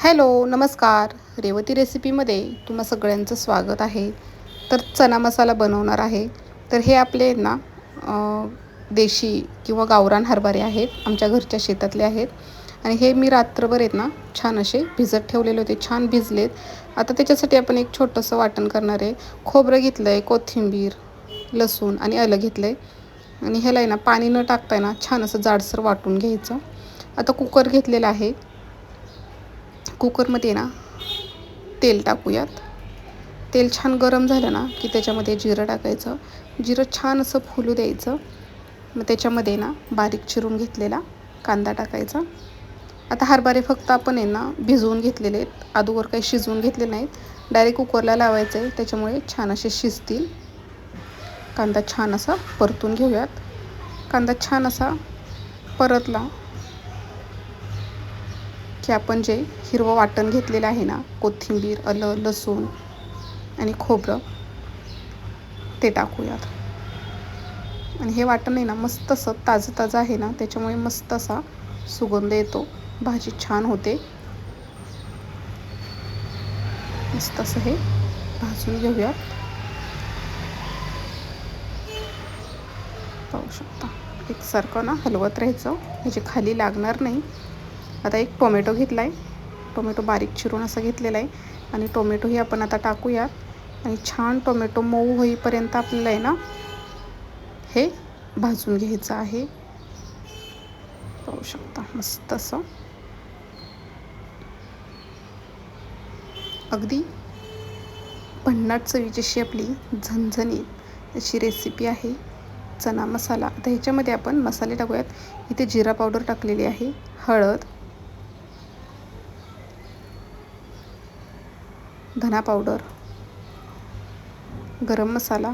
Hello नमस्कार. रेवती रेसिपीमध्ये तुम्हा सगळ्यांचं स्वागत आहे. तर चना मसाला बनवणार आहे. तर हे आपले ना देशी किंवा गावरान हरभरे आहेत आमच्या घरच्या शेतातले आहेत. आणि हे मी रात्रभर आहेत ना छान असे भिजत ठेवलेले होते छान भिजलेत. आता त्याच्यासाठी आपण एक छोटंसं वाटण करणार आहे. खोबरं घेतलं आहे कोथिंबीर लसूण आणि आलं घेतलं आहे आणि ह्याला आहे ना पाणी न टाकता ना छान असं जाडसर वाटून घ्यायचं. आता कुकर घेतलेला आहे. कुकरमध्ये ना तेल टाकूयात. तेल छान गरम झालं ना की त्याच्यामध्ये जिरं टाकायचं. जिरं छान असं फुलू द्यायचं. मग त्याच्यामध्ये ना बारीक चिरून घेतलेला कांदा टाकायचा. आता हरभरे फक्त आपण आहे ना भिजवून घेतलेले आहेत. अगोदर काही शिजवून घेतले नाहीत. डायरेक्ट कुकरला लावायचं आहे त्याच्यामुळे छान असे शिजतील. कांदा छान असा परतून घेऊयात. कांदा छान असा परतला. की आपण जे हिरवं वाटण घेतलेलं आहे ना कोथिंबीर आलं लसूण आणि खोबरं ते टाकूयात आणि हे वाटण आहे ना मस्त असं ताजं ताजं आहे ना त्याच्यामुळे मस्त असा सुगंध येतो. भाजी छान होते. मस्त असं हे भाजून घेऊयात पाहू शकता. एकसारखं ना हलवत राहायचं. म्हणजे खाली लागणार नाही आता एक टोमॅटो घेतला आहे टोमॅटो बारीक चिरून असा घेतलेला आहे. आणि टोमॅटोही आपण आता टाकूयात. आणि छान टोमॅटो मऊ होईपर्यंत आपल्याला आहे ना हे भाजून घ्यायचं आहे. पाहू शकता मस्त असं. अगदी भन्नाट चवीची आपली झणझणीत अशी रेसिपी आहे. चना मसाला. आता ह्याच्यामध्ये आपण मसाले टाकूयात. इथे जिरा पावडर टाकलेली आहे. हळद. धना पावडर गरम मसाला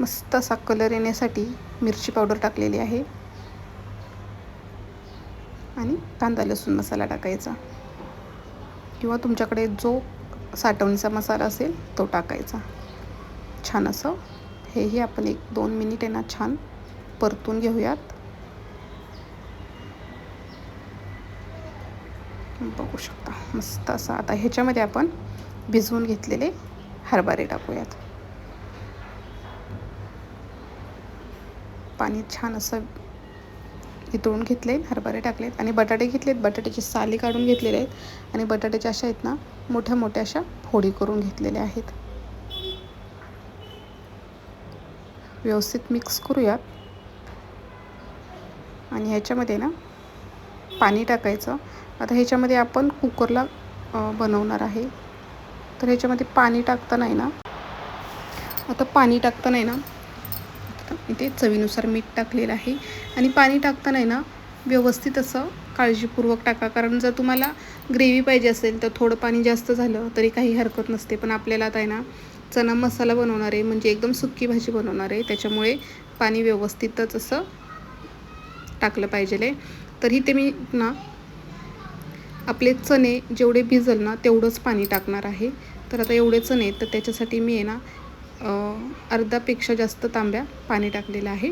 मस्त असा कलर येण्यासाठी मिरची पावडर टाकलेली आहे. आणि कांदा लसूण मसाला टाकायचा. किंवा तुमच्याकडे जो साठवणीचा मसाला असेल तो टाकायचा. छान असं हेही आपण एक दोन मिनिट आहे ना छान परतून घेऊयात. बघू शकता. मस्त असं आता ह्याच्यामध्ये आपण भिजवून घेतलेले हरभरे टाकूयात. पाणी छान असं इतळून घेतले हरभरे टाकलेत आणि बटाटे घेतलेत. बटाट्याची साली काढून घेतलेले आहेत आणि बटाट्याच्या अशा आहेत ना मोठ्या मोठ्या अशा फोडी करून घेतलेल्या आहेत. व्यवस्थित मिक्स करूयात. आणि ह्याच्यामध्ये ना पाणी टाकायचं. आता ह्याच्यामध्ये आपण कुकरला बनवणार आहे. तर ह्याच्यामध्ये पाणी टाकता नाही ना? आता पाणी टाकता नाही ना? इथे चवीनुसार मीठ टाकलेलं आहे. आणि पाणी टाकताना आहे ना? व्यवस्थित असं काळजीपूर्वक टाका. कारण जर तुम्हाला ग्रेव्ही पाहिजे असेल तर थोडं पाणी जास्त झालं तरी काही हरकत नसते. पण आपल्याला आता आहे ना चना मसाला बनवणार आहे. म्हणजे एकदम सुक्की भाजी बनवणार आहे. त्याच्यामुळे पाणी व्यवस्थितच असं टाकलं पाहिजे तर इथे मी ना आपले चणे जेवढे भिजल ना तेवढंच पाणी टाकणार आहे. तर आता एवढे चणे तर त्याच्यासाठी मी आहे ना अर्धापेक्षा जास्त तांब्या पाणी टाकलेलं आहे.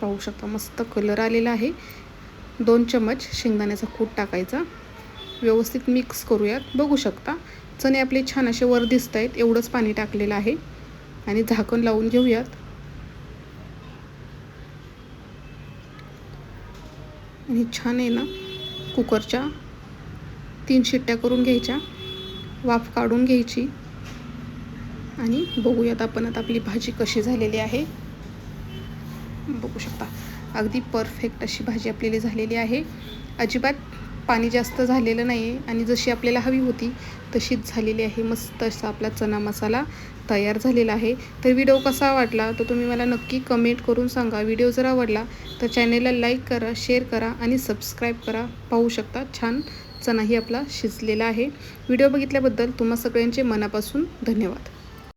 पाहू शकता मस्त कलर आलेला आहे. दोन चमच शेंगदाण्याचा कूट टाकायचा. व्यवस्थित मिक्स करूयात. बघू शकता चणे आपले छान असे वर दिसत आहेत एवढंच पाणी टाकलेलं आहे. आणि झाकण लावून घेऊयात. आणि छान आहे ना कुकरच्या तीन शिट्ट्या करून घ्यायच्या. वाफ काढून घ्यायची. आणि बघूयात आपण आता आपली भाजी कशी झालेली आहे. बघू शकता. अगदी परफेक्ट अशी भाजी आपल्याला झालेली आहे. अजिबात पाणी जास्त झालेलं नाही आहे आणि जशी आपल्याला हवी होती तशीच झालेली आहे. मस्त असा आपला चना मसाला तयार झालेला आहे. तर व्हिडिओ कसा वाटला तर तुम्ही मला नक्की कमेंट करून सांगा. व्हिडिओ जर आवडला तर चॅनेलला लाईक करा शेअर करा आणि सबस्क्राईब करा. पाहू शकता छान चणाही आपला शिजलेला आहे. व्हिडिओ बघितल्याबद्दल तुम्हा सगळ्यांचे मनापासून धन्यवाद.